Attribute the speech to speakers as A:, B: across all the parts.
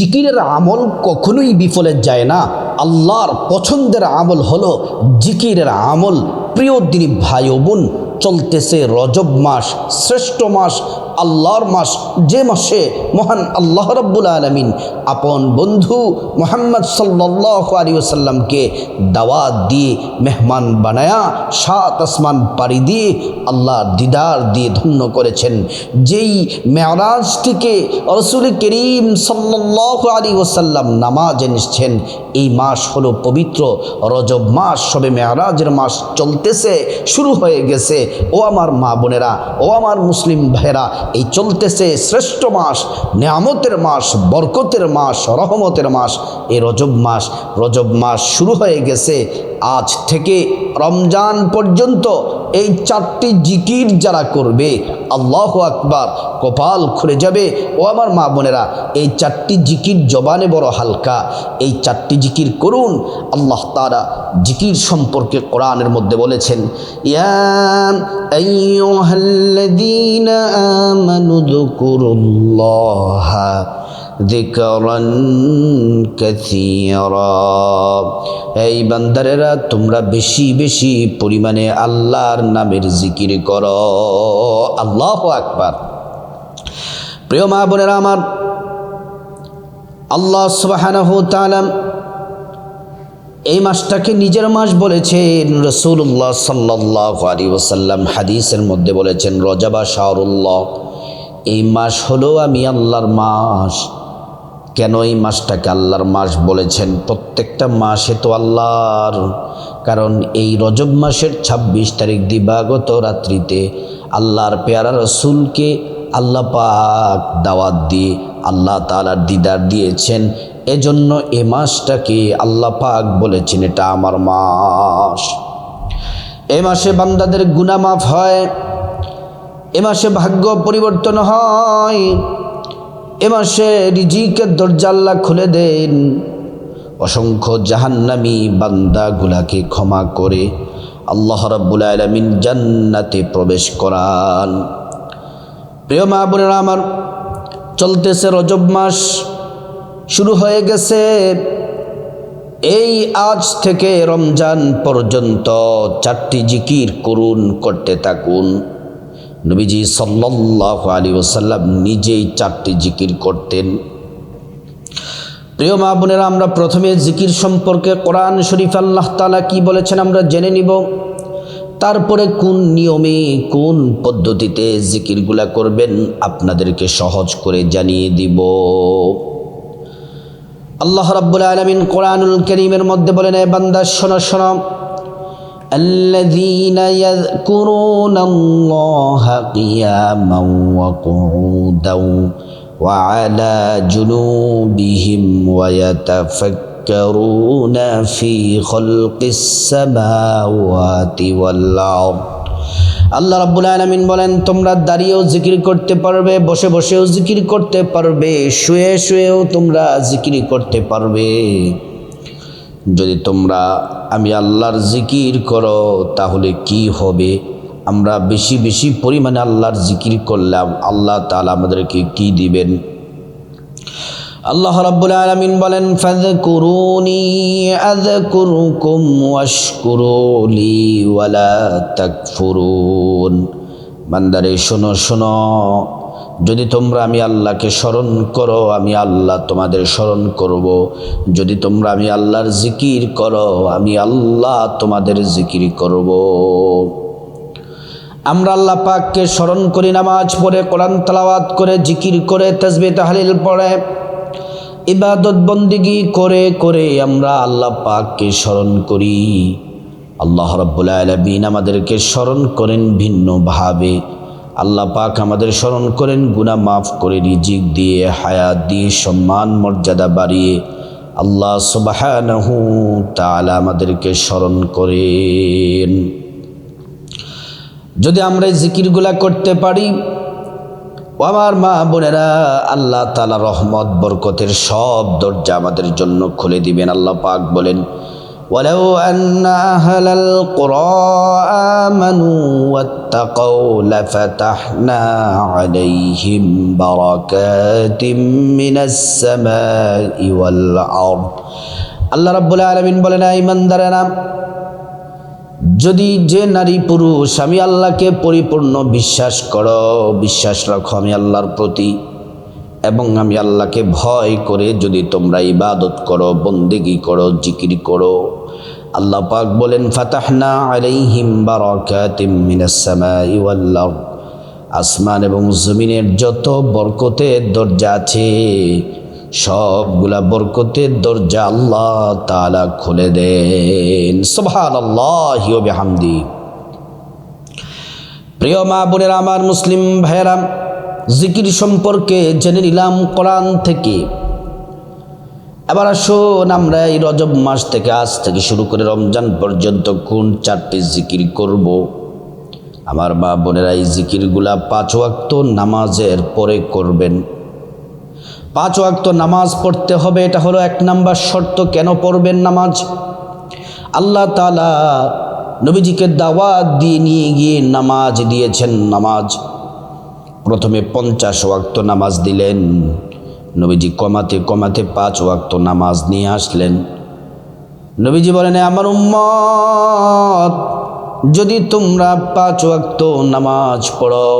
A: জিকিরের আমল কখনোই বিফলে যায় না। আল্লাহর পছন্দের আমল হলো জিকিরের আমল। প্রিয় দিনী ভাই বোন, চলতেছে রজব মাস, শ্রেষ্ঠ মাস আল্লাহর মাস, যে মাসে মহান আল্লাহ রব্বুল আলমিন আপন বন্ধু মোহাম্মদ সাল্লাহ আলী ওসাল্লামকে দাওয়াত দিয়ে, মেহমান বানায়া, সাত আসমান পাড়ি দিয়ে আল্লাহর দিদার দিয়ে ধন্য করেছেন। যেই মেয়ারাজটিকে রসুল করিম সাল্লাহ আলী ওসাল্লাম নামাজ এনেছেন এই মাস হলো পবিত্র রজব মাস, সবে মেয়ারাজের মাস চলতেছে, শুরু হয়ে গেছে। ও আমার মা বোনেরা, ও আমার মুসলিম ভাইয়েরা এই চলতেছে শ্রেষ্ঠ মাস, নিয়ামতের মাস, বরকতের মাস, রহমতের মাস। এ রজব মাস রজব মাস শুরু হয়ে গেছে। আজ থেকে রমজান পর্যন্ত এই চারটি জিকির যারা করবে, আল্লাহ আকবার কপাল খুলে যাবে। ও আমার মা বোনেরা, এই চারটি জিকির জবানে বড় হালকা। এই চারটি জিকির করুন, আল্লাহ তারা জিকির সম্পর্কে কোরআনের মধ্যে বলেছেন, ইয়া যিকরান কাসীরা এই বান্দারেরা, তোমরা বেশি বেশি পরিমাণে আল্লাহর নামের জিকির করো। আল্লাহ আকবার। প্রিয় মা বোনেরা আমার, আল্লাহ সুবহানাহু তাআলা এই মাসটাকে নিজের মাস বলেছেন। রসুল্লাহ সাল্লাহ আলী ওসাল্লাম হাদিসের মধ্যে বলেছেন রজাবা শাহরুল্লাহ এই মাস হলো আমি আল্লাহর মাস। কেন এই মাসটাকে আল্লাহর মাস বলেছেন? প্রত্যেকটা মাসে তো আল্লাহর। কারণ এই রজব মাসের ২৬ তারিখ দিবাগত রাত্রিতে আল্লাহর পেয়ারা রসুলকে আল্লাহ পাক দাওয়াত দিয়ে আল্লাহ তালার দিদার দিয়েছেন। এজন্য এ মাসটাকে আল্লাহ পাক বলেছেন, এটা আমার মাস। এ মাসে বান্দাদের গুণা মাফ হয়, এ মাসে ভাগ্য পরিবর্তন হয়। এ মাসে রিজিকের দরজা আল্লাহ খুলে দেন। অসংখ্য জাহান্নামী বান্দাগুলাকে ক্ষমা করে আল্লাহ রাব্বুল আলমিন জান্নাতে প্রবেশ করান। প্রিয় মা বোনেরা আমার, চলতেছে রজব মাস, শুরু হয়ে গেছে এই আজ থেকে রমজান পর্যন্ত চারটি জিকির করুন, করতে থাকুন। নবীজি সাল্লাহ আলী ওসাল্লাম নিজেই চারটি জিকির করতেন। প্রিয় মা বোনেরা, আমরা প্রথমে জিকির সম্পর্কে কোরআন শরীফ আল্লাহ তালা কি বলেছেন আমরা জেনে নিব। তারপরে কোন নিয়মে, কোন পদ্ধতিতে জিকিরগুলা করবেন আপনাদেরকে সহজ করে জানিয়ে দিব। আল্লাহ রাব্বুল আলামিন কোরআনুল করিমের মধ্যে বলেন, এ বান্দা, শোনো শোনো। الذين يذكرون الله قياما وقعودا وعلى جنوبهم ويتفكرون في خلق السماوات والأرض আল্লাহ রাব্বুল আলামিন বলেন তোমরা দাঁড়িয়েও জিকির করতে পারবে বসে বসেও জিকির করতে পারবে শুয়ে শুয়েও তোমরা জিকির করতে পারবে যদি তোমরা আমি আল্লাহর জিকির করো, তাহলে কি হবে? আমরা বেশি বেশি পরিমাণে আল্লাহর জিকির করলাম। আল্লাহ তাআলা আমাদেরকে কি দিবেন? আল্লাহ রাব্বুল আলামিন বলেন, ফাযকুরুনি আযকুরুকুম ওয়াশকুরুলি ওয়ালা তাকফুরুন। বান্দারে, শোনো শোনো। যদি তোমরা আমি আল্লাহকে স্মরণ করো, আমি আল্লাহ তোমাদের স্মরণ করব। যদি তোমরা আমি আল্লাহর জিকির করো, আমি আল্লাহ তোমাদের জিকির করব। আমরা আল্লাহ পাককে স্মরণ করি, নামাজ পড়ে, কোরআন তালাওয়াত করে, জিকির করে তসবি তাহলিল পড়ে, ইবাদত, বন্দিগি করে করে আমরা আল্লাহ পাককে স্মরণ করি আল্লাহ রব্বুল আলমিন আমাদেরকে স্মরণ করেন ভিন্নভাবে আল্লাহ পাক আমাদের স্মরণ করেন গুণা মাফ করে, রিজিক দিয়ে, হায়াত দিয়ে, সম্মান, মর্যাদা বাড়িয়ে আল্লাহ সুবাহানহু তালা আমাদেরকে স্মরণ করেন। যদি আমরা জিকিরগুলা করতে পারি আমার মা বোনেরা, আল্লাহ তালা রহমত, বরকতের সব দরজা আমাদের জন্য খুলে দিবেন, আল্লাহ পাক বলেন ولو أن أهل القرى آمنوا واتقوا لفتحنا عليهم بركات من السماء والأرض আল্লাহ রাব্বুল আলামিন বলেন ইমানদারেরা যদি যে নারী পুরুষ আমি আল্লাহকে পরিপূর্ণ বিশ্বাস করো বিশ্বাস রাখো আমি আল্লাহর প্রতি এবং আমি আল্লাহকে ভয় করে যদি তোমরা ইবাদত করো, বন্দেগি করো, জিকির করো। আল্লাহ পাক বলেন, ফাতাহনা আলাইহিম বারাকাতিম মিনাস সামাই ওয়াল আরদ। আসমান এবং জমিনের যত বরকতের দরজা আছে, সবগুলা বরকতের দরজা আল্লাহ তাআলা খুলে দেন। সুবহানাল্লাহি ওয়া বিহামদি। প্রিয় মা বোনেরা, আমার মুসলিম ভাইয়েরা জিকির সম্পর্কে জেনে নিলাম কোরআন থেকে। এবার আসুন আমরা এই রজব মাস থেকে, আজ থেকে শুরু করে রমজান পর্যন্ত কোন চারটি জিকির করব। আমার মা বোনেরা এই জিকিরগুলা পাঁচ ওয়াক্ত নামাজের পরে করবেন। পাঁচ ওয়াক্ত নামাজ পড়তে হবে, এটা হলো এক নাম্বার শর্ত, কেন পড়বেন নামাজ? আল্লাহ তালা নবীজিকে দাওয়াত দিয়ে নিয়ে গিয়ে নামাজ দিয়েছেন, নামাজ প্রথমে পঞ্চাশ ওয়াক্ত নামাজ দিলেন। নবীজি কমাতে কমাতে পাঁচ ওয়াক্ত নামাজ নিয়ে আসলেন। নবীজি বলেন আমার উম্মত, যদি তোমরা পাঁচ ওয়াক্ত নামাজ পড়ো,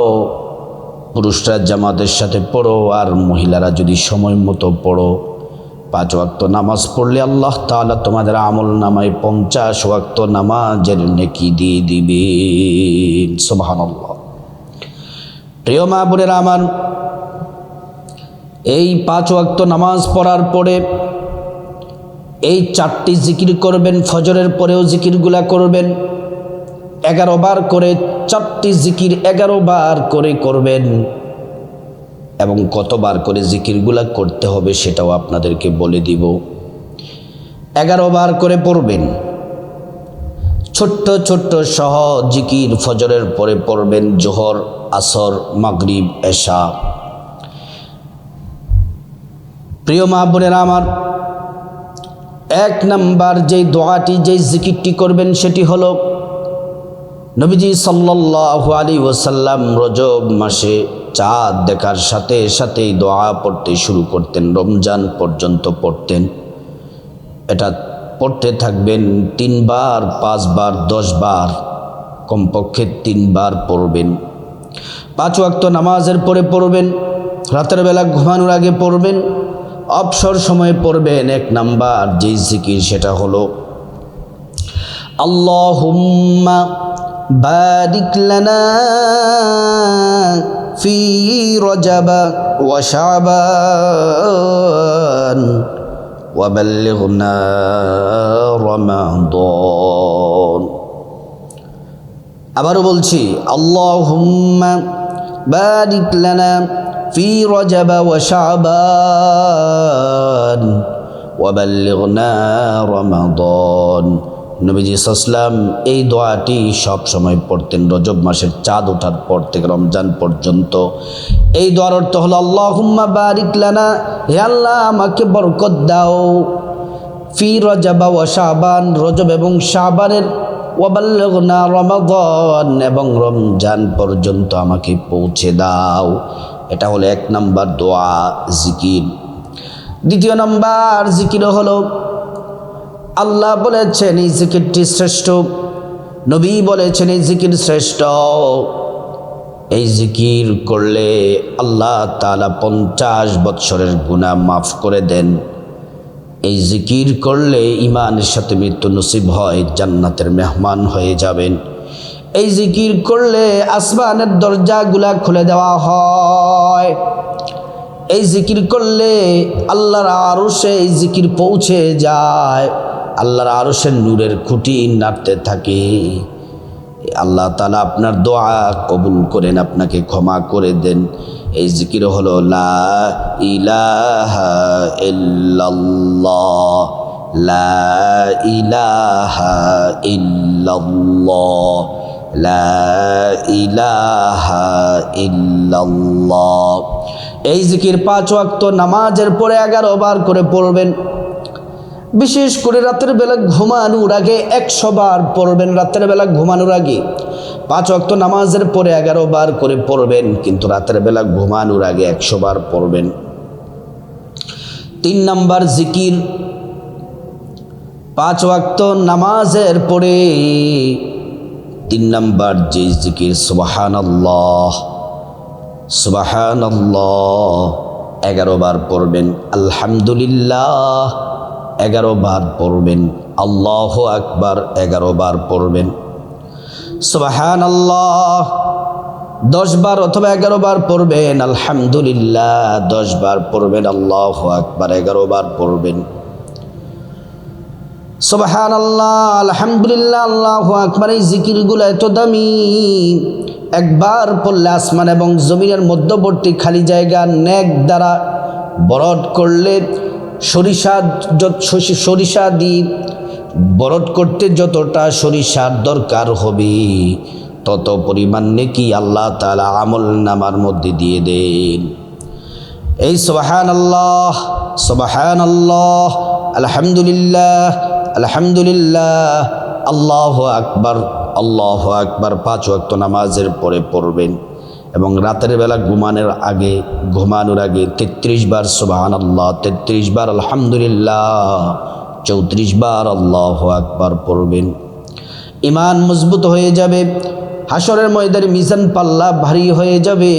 A: পুরুষরা জামাতের সাথে পড়ো আর মহিলারা যদি সময় মতো পড়ো, পাঁচ ওয়াক্ত নামাজ পড়লে আল্লাহ তাআলা তোমাদের আমল নামায় পঞ্চাশ ওয়াক্ত নামাজের নেকি দিয়ে দিবে সুবহানাল্লাহ। প্রিয় মা বোনেরা আমার, এই পাঁচ ওয়াক্ত নামাজ পড়ার পরে এই চারটি জিকির করবেন, ফজরের পরেও জিকিরগুলা করবেন, এগারো বার করে চারটি জিকির এগারো বার করে করবেন এবং কতবার করে জিকিরগুলা করতে হবে সেটাও আপনাদেরকে বলে দিব। এগারো বার করে পড়বেন, ছোট্ট ছোট্ট সহ জিকির ফজরের পরে পড়বেন, জোহর আসর, মাগরিব, এশা। প্রিয় মা বোনেরা আমার, এক নাম্বার যেই দোয়াটি, যেই জিকিরটি করবেন সেটি হলো, নবীজি সাল্লাহ আলী ওসাল্লাম রজব মাসে চাঁদ দেখার সাথে সাথেই দোয়া পড়তে শুরু করতেন, রমজান পর্যন্ত পড়তেন। এটা পড়তে থাকবেন তিনবার, পাঁচবার, দশবার, কমপক্ষে তিনবার পড়বেন। পাঁচ ওয়াক্ত নামাজের পরে পড়বেন, রাতের বেলা ঘুমানোর আগে পড়বেন, অবসর সময়ে পড়বেন। এক নাম্বার যেই জিকির সেটা হলো, আল্লাহুম্মা বারিক লানা ফি রজাবা ওয়া শাবান ওয়া বাল্লিগনা রমাদান। আবারও বলছি বারিক রমাদান। নবীজি সাসলাম এই দোয়াটি সব সময় পড়তেন, রজব মাসের চাঁদ ওঠার পর থেকে রমজান পর্যন্ত। এই দোয়ার অর্থ হলো, আল্লাহুম্মা বারিক লানা, হে আল্লাহ আমাকে বরকত দাও ফি রজাবা ওয়া শাবান। রজব এবং শাবানের এবং রমজান পর্যন্ত আমাকে পৌঁছে দাও। এটা হলো এক নাম্বার দোয়া, জিকির। দ্বিতীয় নাম্বার জিকির হলো, আল্লাহ বলেছেন, এই জিকিরটি শ্রেষ্ঠ। নবী বলেছেন, এই জিকির শ্রেষ্ঠ। এই জিকির করলে আল্লাহ তালা পঞ্চাশ বৎসরের গুণা মাফ করে দেন। এই জিকির করলে ইমানের সাথে মৃত্যু নসিব হয়, জান্নাতের মেহমান হয়ে যাবেন। এই জিকির করলে আসমানের দরজাগুলা খুলে দেওয়া হয়। এই জিকির করলে আল্লাহর আরশে এই জিকির পৌঁছে যায়। আল্লাহর আরশের নূরের খুঁটি নাড়তে থাকে। আল্লাহ তালা আপনার দোয়া কবুল করেন, আপনাকে ক্ষমা করে দেন। এই জিকির হলো, লা ইলাহা লা ইলাহা লা ইলাহা এই জিকির পাঁচ ওয়াক্ত নামাজের পরে এগারো বার করে পড়বেন। বিশেষ করে রাতের বেলা ঘুমানোর আগে একশো বার পড়বেন, রাতের বেলা ঘুমানোর আগে। পাঁচ অক্ত নামাজের পরে এগারো বার করে পড়বেন, কিন্তু রাতের বেলা ঘুমানোর আগে একশো বার পড়বেন। তিন নাম্বার জিকির। পাঁচ ওয়াক্ত নামাজের পরে তিন নাম্বার যে জিকির সুবাহান আল্লাহ সুবাহান আল্লাহ এগারো বার পড়বেন। আলহামদুলিল্লাহ এগারো বার পড়বেন, আল্লাহ আকবার এগারো বার পড়বেন। সুবাহান আল্লাহ দশ বার অথবা এগারো বার পড়বেন, আলহামদুলিল্লাহ, দশ বার পড়বেন, আল্লাহ আকবার এগারো বার পড়বেন। সুবাহান আল্লাহ আলহামদুলিল্লাহ, আল্লাহ আকবার, এই জিকিরগুলো এত দামি। একবার পড়লে আসমান এবং জমিনের মধ্যবর্তী খালি জায়গা নেক দ্বারা বরড করলে সরিষা সরিষা দিয়ে বরড করতে যতটা সরিষার দরকার হবে, তত পরিমাণ নেকি আল্লাহ তালা আমল নামার মধ্যে দিয়ে দেন। এই সোবাহান আল্লাহ সোবাহান আল্লাহ আলহামদুলিল্লাহ আলহামদুলিল্লাহ, আল্লাহ আকবার আল্লাহ আকবার, পাঁচ ওয়াক্ত নামাজের পরে পড়বেন। এবং রাতের বেলা ঘুমানোর আগে ঘুমানোর আগে তেত্রিশ বার সোবাহান আল্লাহ তেত্রিশ বার আলহামদুলিল্লাহ, চৌত্রিশ বার আল্লাহ আকবার পড়বেন। ইমান মজবুত হয়ে যাবে হাসরের ময়দানে মিজান পাল্লা ভারী হয়ে যাবে।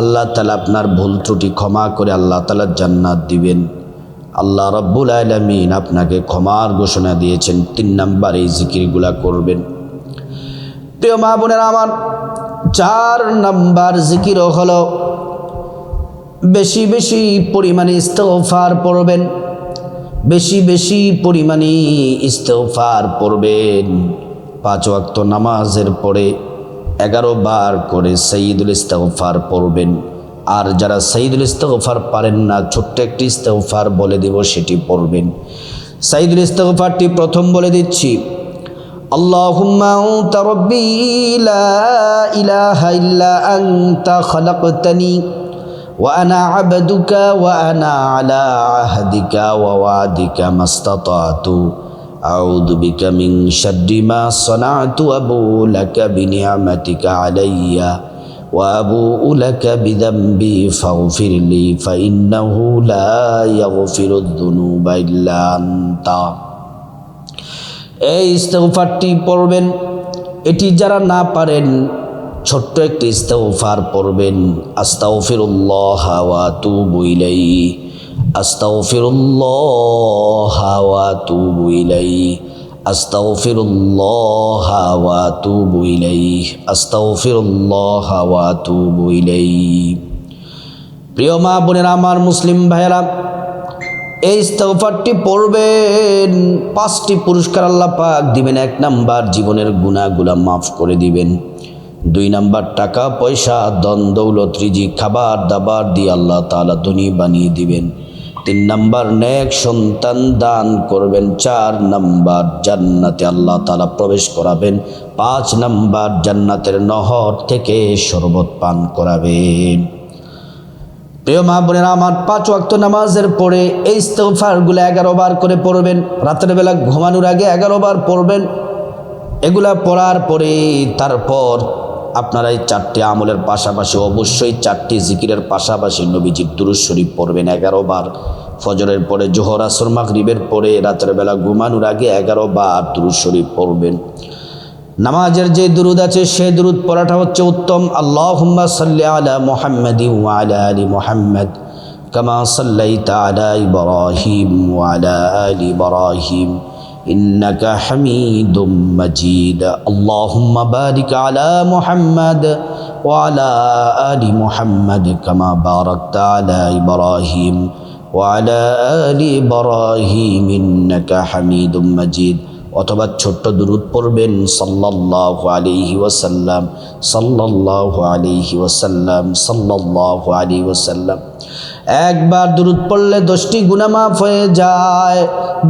A: আল্লাহ তালা আপনার ভুল ত্রুটি ক্ষমা করে আল্লাহ তালা জান্নাত দিবেন। আল্লাহ রব্বুল আলমিন আপনাকে ক্ষমার ঘোষণা দিয়েছেন, তিন নাম্বার এই জিকিরগুলা করবেন। প্রিয় মা বোনের আমার চার নাম্বার জিকির হলো, বেশি বেশি পরিমাণে ইস্তফার পড়বেন, বেশি বেশি পরিমাণে ইস্তফার পড়বেন। পাঁচ ওয়াক্ত নামাজের পরে এগারো বার করে সঈদুল ইস্তফার পড়বেন। আর যারা সঈদুল ইস্তফার পারেন না, ছোট্ট একটি ইস্তফার বলে দেব, সেটি পড়বেন। সঈদুল ইস্তফারটি প্রথম বলে দিচ্ছি اللهم أنت ربي لا إله إلا أنت خلقتني وأنا عبدك وأنا على عهدك ووعدك ما استطعت. أعوذ بك من شر ما صنعت أبو لك بنعمتك علي وأبوء لك بذنبي فاغفر لي فإنه لا يغفر الذنوب إلا أنت. এই ইস্তফারটি পড়বেন। এটি যারা না পারেন, ছোট্ট একটি ইস্তফার পড়বেন। আস্তাউফিরুল্লাহ হাওয়া তু বইলাই আস্তাউফিরুল্লাহ হাওয়া তু বইলাই আস্তাউফিরুল্লাহ হাওয়া তু বইলাই আস্তাউফিরুল্লাহ হাওয়া তু বইলাই প্রিয় মা বোনেরা, আমার মুসলিম ভাইয়েরা এই ইস্তফারটি পড়বেন। পাঁচটি পুরস্কার আল্লাহ পাক দিবেন। এক নাম্বার, জীবনের গুণাগুলা মাফ করে দিবেন। দুই নাম্বার, টাকা, পয়সা দন দৌলত রিজি খাবার, দাবার দিয়ে আল্লাহ তালা ধনী বানিয়ে দিবেন। তিন নাম্বার, নেক সন্তান দান করবেন। চার নাম্বার, জান্নাতে আল্লাহ তালা প্রবেশ করাবেন। পাঁচ নাম্বার, জান্নাতের নহর থেকে শরবত পান করাবেন। প্রিয় মা বোনেরা, আমার পাঁচ ওয়াক্ত নামাজের পরে এই ইস্তফারগুলো এগারো বার করে পড়বেন। রাতের বেলা ঘুমানোর আগে এগারো বার পড়বেন। এগুলা পড়ার পরে তারপর আপনারা এই চারটি আমলের পাশাপাশি, অবশ্যই চারটি জিকিরের পাশাপাশি নবীজির দুরুজ শরীফ পড়বেন এগারো বার। ফজরের পরে জোহর, আসর, মাগরিবের পরে রাতের বেলা ঘুমানোর আগে এগারো বার দুরুজ শরীফ পড়বেন। নামাজের যে দুরুদ আছে সে দুরুদ পড়াটা হচ্ছে উত্তম আল্লাহুম্মা সাল্লি আলা মুহাম্মাদি ওয়া আলা আলি মুহাম্মাদ কামা সাল্লাইতা আলা ইব্রাহিম ওয়া আলা আলি ইব্রাহিম إنك حميد مجيد اللهم بارك على محمد وعلى آل محمد كما باركت على إبراهيم وعلى آل إبراهيم إنك حميد مجيد অথবা ছোট্ট দুরুদ পড়বেন সাল্লাল্লাহু আলাইহি ওয়াসাল্লাম, সাল্লাল্লাহু আলাইহি ওয়াসাল্লাম, সাল্লাল্লাহু আলাইহি ওয়াসাল্লাম। একবার দুরুদ পড়লে দশটি গুনামাফ হয়ে যায়,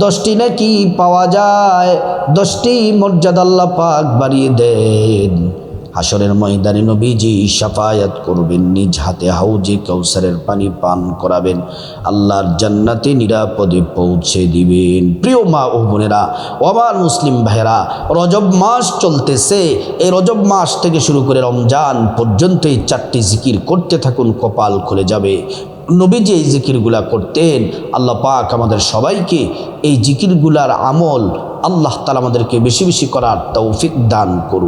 A: দশটি নাকি পাওয়া যায়, দশটি মর্যাদা আল্লাহ পাক বাড়িয়ে দেন। হাসরের ময়দানে নবীজি সাফায়াত করবেন, নিজ হাতে হাউজে কৌসারের পানি পান করাবেন, আল্লাহর জান্নাতে নিরাপদে পৌঁছে দিবেন। প্রিয় মা ও বোনেরা ও মুসলিম ভাইরা রজব মাস চলতেছে। এই রজব মাস থেকে শুরু করে রমজান পর্যন্ত এই চারটি জিকির করতে থাকুন, কপাল খুলে যাবে। নবীজি এই জিকিরগুলা করতেন, আল্লাহ পাক আমাদের সবাইকে এই জিকিরগুলার আমল আল্লাহ তালা আমাদেরকে বেশি বেশি করার তৌফিক দান করুন